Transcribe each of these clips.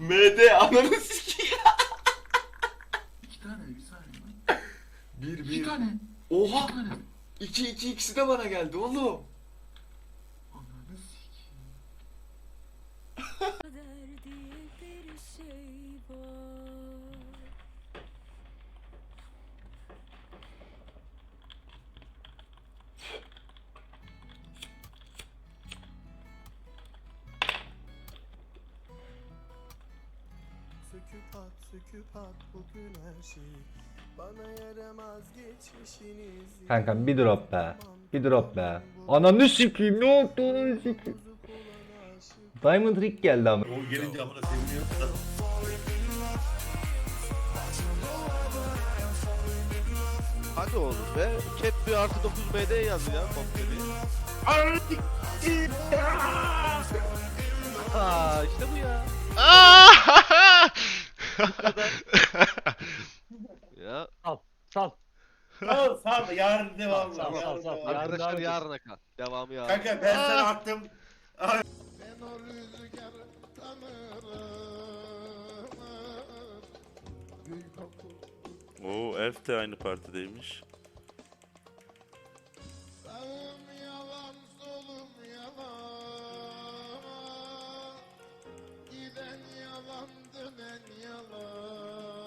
MD ananı sikeyim. İki tane bir saniye. Bir İki bir. tane. Oha. İki tane. İki iki ikisi de bana geldi oğlum. Söküp at, söküp at bugün her şeyi Bana yaramaz geçmişiniz Kankam bir drop be. Bir drop be. Ananı sikeyim ne oldu ananı sikeyim. Diamond Rig geldi ama. O gelince amına seviniyor. Hadi oğlum be. Cat bir artı 9 MD yazdı ya kompleri. Aa işte bu ya. ya Sal. Sal. Sağ sağ ol. Yarın devam. Sağ ol, Yarın sağ ol. Yarın arkadaşlar devam yarına kal. Devamı yarın. Kanka ben sana attım. Ben o rüzgar tanırım Gül koku Oo Elf de aynı partideymiş. Sağım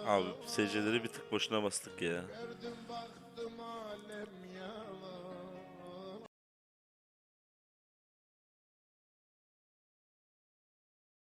Abi seyircileri bir tık boşuna bastık ya.